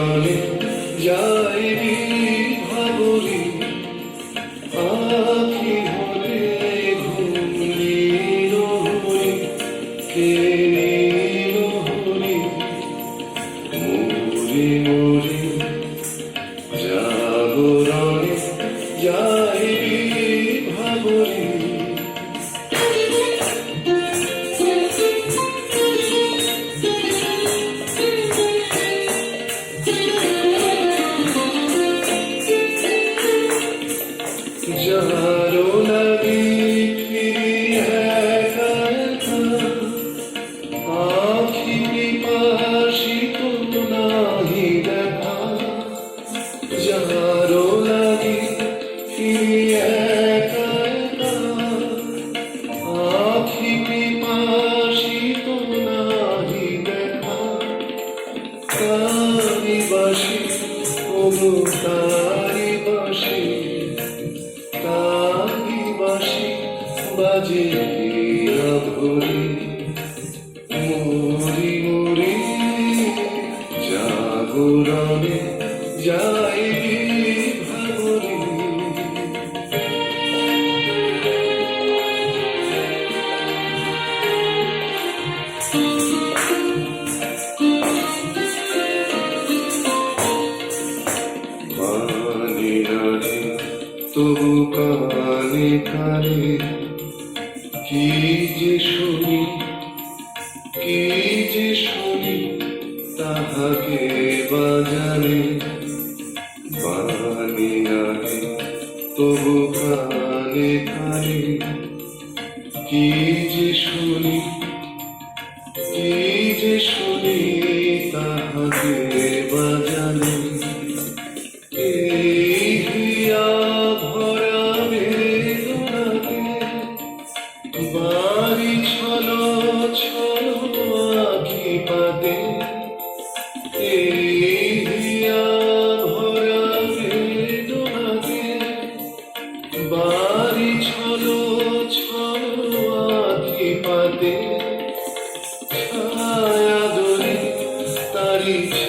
প্রাণে যাই ভাবলি আখি হলে ঘুমলি রহলি কে রহলি মরি মরি যারো লাগি আখি পিপাসিত নাহি দেখা। তারি বাসি, ওগো তারি বাসি তারি বাসি, বাজে ভরি মরি মরি জাগরণে যাই তবু কানে কানে কি যে শুনি কি যে শুনি তাহাকে বাজারে বানে তবু কানে কানে কি যে শুনি কি যে শুনি তাহাকে বাজানে ভরা ছলো বাড়ি ছলো ছলো আখি পাতে ছায়া দড়ি তারিখ